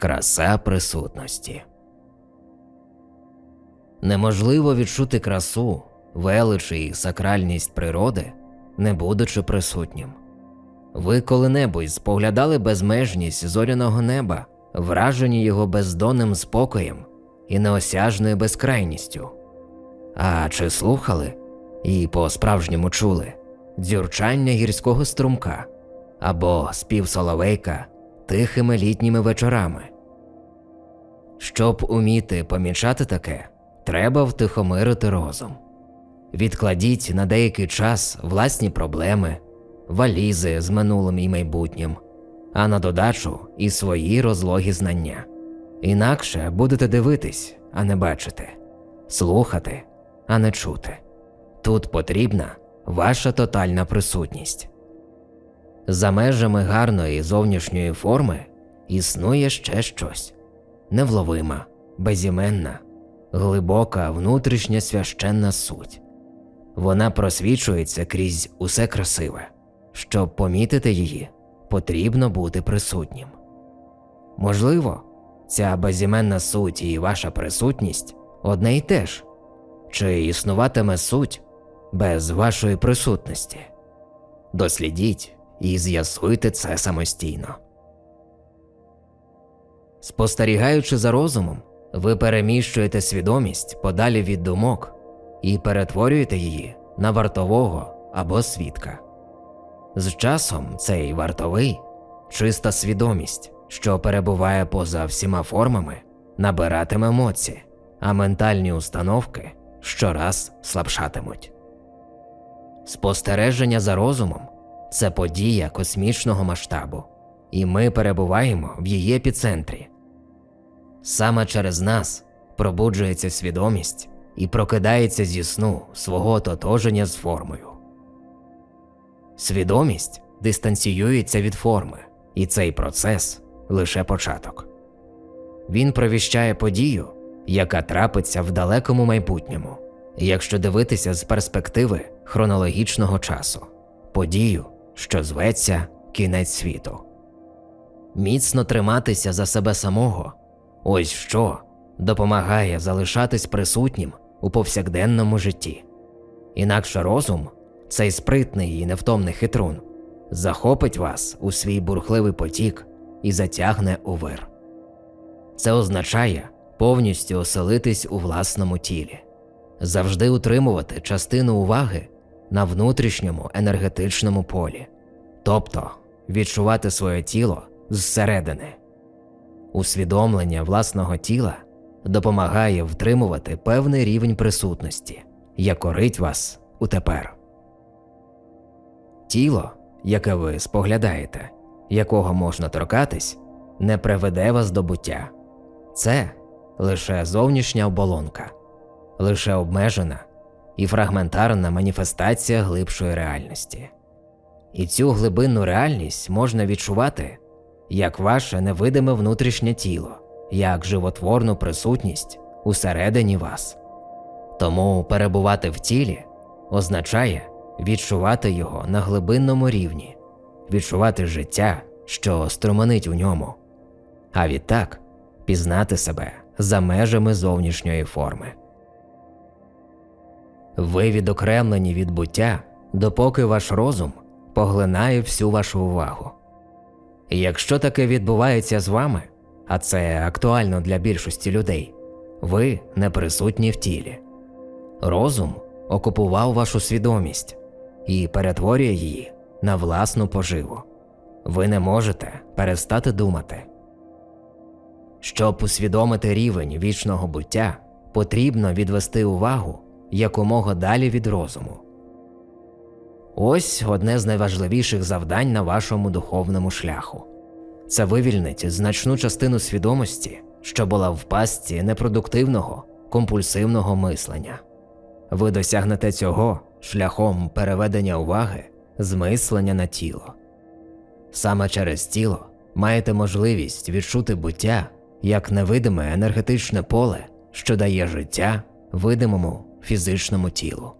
Краса присутності. Неможливо відчути красу, велич і сакральність природи, не будучи присутнім. Ви коли-небудь споглядали безмежність зоряного неба, вражені його бездонним спокоєм і неосяжною безкрайністю. А чи слухали і по-справжньому чули дзюрчання гірського струмка або спів соловейка тихими літніми вечорами? Щоб уміти помічати таке, треба втихомирити розум. Відкладіть на деякий час власні проблеми, валізи з минулим і майбутнім, а на додачу і свої розлогі знання. Інакше будете дивитись, а не бачити, слухати, а не чути. Тут потрібна ваша тотальна присутність. За межами гарної зовнішньої форми існує ще щось невловима, безіменна, глибока внутрішня священна суть. Вона просвічується крізь усе красиве. Щоб помітити її, потрібно бути присутнім. Можливо, ця безіменна суть і ваша присутність одне й те ж, чи існуватиме суть без вашої присутності. Дослідіть і з'ясуйте це самостійно. Спостерігаючи за розумом, ви переміщуєте свідомість подалі від думок і перетворюєте її на вартового або свідка. З часом цей вартовий чиста свідомість, що перебуває поза всіма формами, набиратиме моці, а ментальні установки щораз слабшатимуть. Спостереження за розумом це подія космічного масштабу, і ми перебуваємо в її епіцентрі. Саме через нас пробуджується свідомість і прокидається зі сну свого ототоження з формою. Свідомість дистанціюється від форми, і цей процес лише початок. Він провіщає подію, яка трапиться в далекому майбутньому, якщо дивитися з перспективи хронологічного часу, подію, що зветься кінець світу. Міцно триматися за себе самого ось що допомагає залишатись присутнім у повсякденному житті. Інакше розум, цей спритний і невтомний хитрун, захопить вас у свій бурхливий потік і затягне у вир. Це означає повністю оселитись у власному тілі, завжди утримувати частину уваги на внутрішньому енергетичному полі, тобто відчувати своє тіло зсередини. Усвідомлення власного тіла допомагає втримувати певний рівень присутності, як корить вас у тепер. Тіло, яке ви споглядаєте, якого можна торкатись, не приведе вас до буття. Це лише зовнішня оболонка, лише обмежена і фрагментарна маніфестація глибшої реальності. І цю глибинну реальність можна відчувати як ваше невидиме внутрішнє тіло, як животворну присутність усередині вас. Тому перебувати в тілі означає відчувати його на глибинному рівні, відчувати життя, що струменить у ньому, а відтак пізнати себе за межами зовнішньої форми. Ви відокремлені від буття, допоки ваш розум поглинає всю вашу увагу. Якщо таке відбувається з вами, а це актуально для більшості людей, ви не присутні в тілі. Розум окупував вашу свідомість і перетворює її на власну поживу. Ви не можете перестати думати. Щоб усвідомити рівень вічного буття, потрібно відвести увагу якомога далі від розуму. Ось одне з найважливіших завдань на вашому духовному шляху це вивільнить значну частину свідомості, що була в пастці непродуктивного, компульсивного мислення. Ви досягнете цього шляхом переведення уваги з мислення на тіло. Саме через тіло маєте можливість відчути буття як невидиме енергетичне поле, що дає життя видимому фізичному тілу.